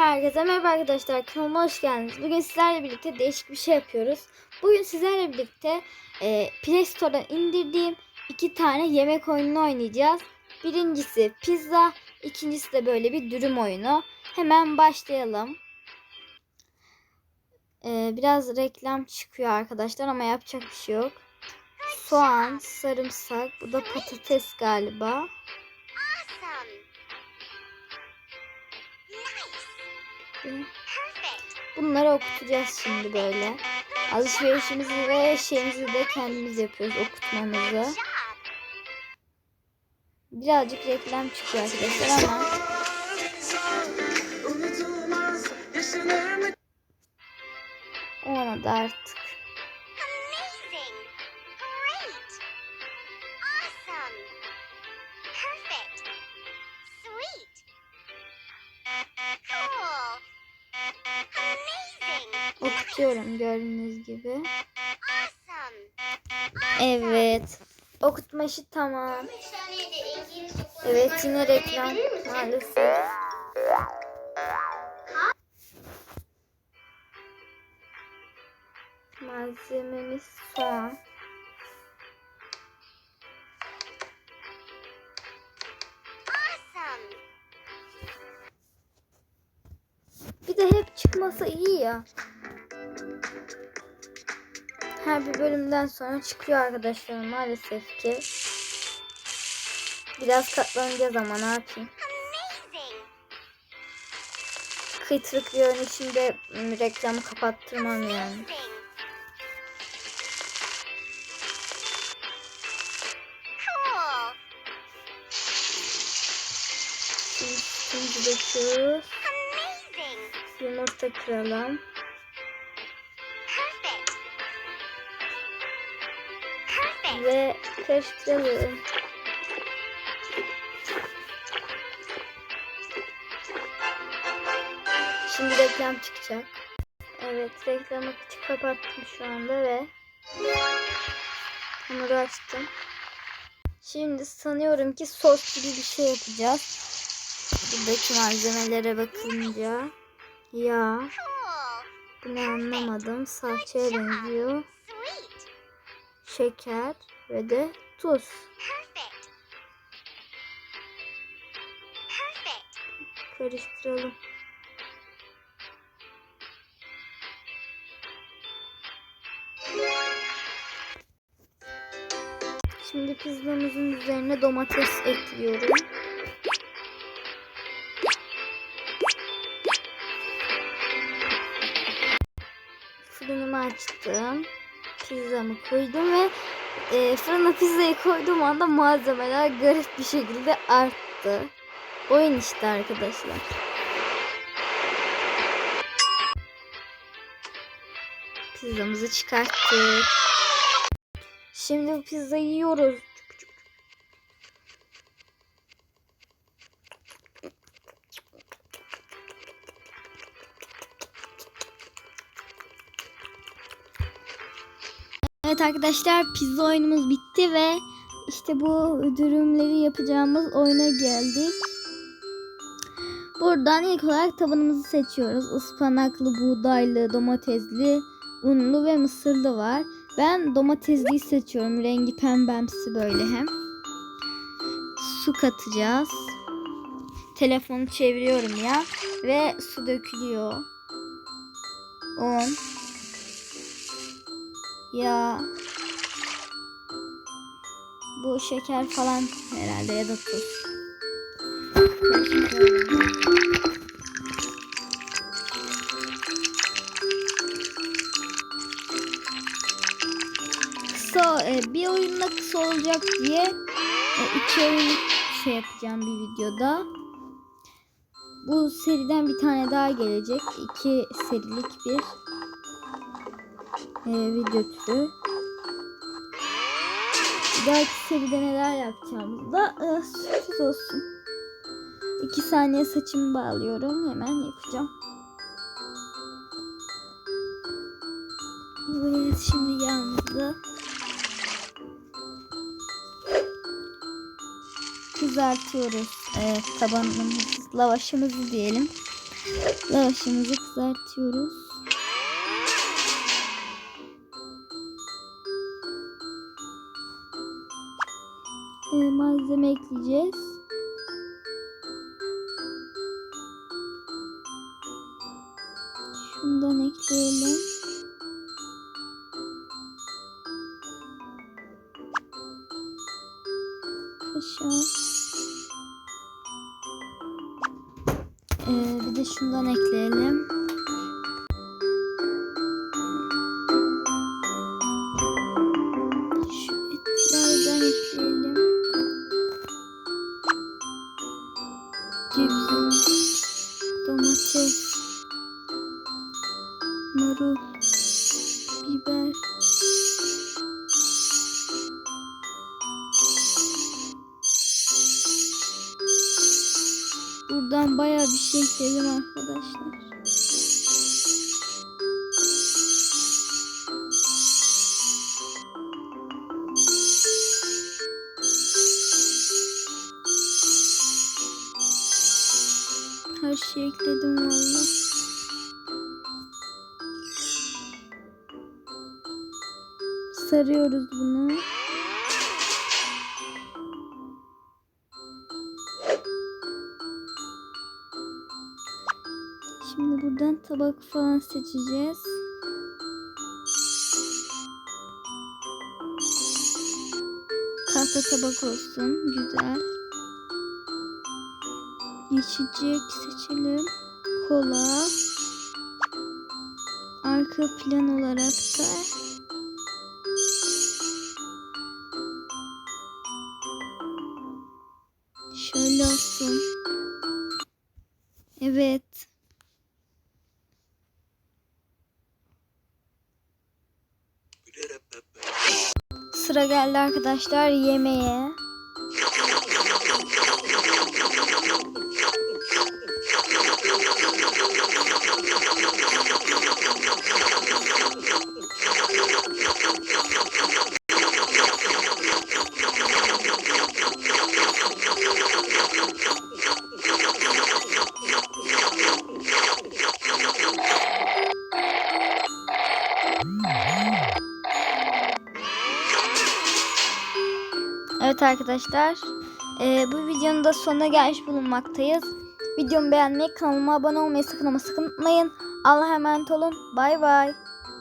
Herkese merhaba arkadaşlar. Kanalıma hoş geldiniz. Bugün sizlerle birlikte değişik bir şey yapıyoruz. Bugün sizlerle birlikte e, Play Store'dan indirdiğim iki tane yemek oyununu oynayacağız. Birincisi pizza, ikincisi de böyle bir dürüm oyunu. Hemen başlayalım. E, biraz reklam çıkıyor arkadaşlar ama yapacak bir şey yok. Soğan, sarımsak, bu da patates galiba. Bunları okutacağız şimdi böyle. Alışverişimizi ve şeyimizi de kendimiz yapıyoruz okutmamızı. Birazcık reklam çıkıyor arkadaşlar ama ona da artık. Okutuyorum gördüğünüz gibi. Evet. Okutma işi tamam. Evet yine reklam maalesef. Malzememiz soğan. Bir de hep çıkmasa iyi ya. Her bir bölümden sonra çıkıyor arkadaşlar maalesef ki. Biraz katlanacağız ama ne yapayım. Kıytırık bir oyun içinde reklamı kapattırmam yani. Şimdi. Amazing. Yumurta kıralım. Ve karıştıralım. Şimdi reklam çıkacak. Evet reklamı kapattım şu anda ve hamuru açtım. Şimdi sanıyorum ki sos gibi bir şey yapacağız. Buradaki malzemelere bakınca Cool. bunu anlamadım. Salçaya benziyor. Şeker ve de tuz. Perfect. Perfect. Karıştıralım. Şimdi pizzamızın üzerine domates ekliyorum. Fırınımı açtım. Pizzamı koydum ve e, fırına pizzayı koyduğum anda malzemeler garip bir şekilde arttı. Oyun işte arkadaşlar. Pizzamızı çıkarttık. Şimdi pizzayı yiyoruz. Evet arkadaşlar pizza oyunumuz bitti ve işte bu dürümleri yapacağımız oyuna geldik. Buradan ilk olarak tabanımızı seçiyoruz. Ispanaklı, buğdaylı, domatesli, unlu ve mısırlı var. Ben domatesliyi seçiyorum. Rengi pembemsi böyle hem. Su katacağız. Telefonu çeviriyorum ya. Ve su dökülüyor. Un. Ya. Bu şeker falan herhalde ya da tuz. Kısa e, bir oyunla kısa olacak diye e, iki oyun şey yapacağım bir videoda. Bu seriden bir tane daha gelecek. İki serilik bir e, video türü. Bir seride neler yapacağımızı da e, sürpriz olsun. İki saniye saçımı bağlıyorum. Hemen yapacağım. Evet şimdi yağımızı kızartıyoruz e, tabanımızı, lavaşımızı diyelim. Lavaşımızı kızartıyoruz. Ee, malzeme ekleyeceğiz. Şundan ekleyelim. Kaşar. Ee, bir de şundan ekleyelim. Buradan bayağı bir şey ekledim arkadaşlar. Her şeyi ekledim valla. Sarıyoruz bunu. Tabak falan seçeceğiz. Tahta tabak olsun. Güzel. İçecek seçelim. Kola. Arka plan olarak da Sıra geldi arkadaşlar yemeğe. Evet arkadaşlar. eee, bu videonun da sonuna gelmiş bulunmaktayız. Videomu beğenmeyi, kanalıma abone olmayı sakın ama sakın. Allah'a emanet olun. Bay bay.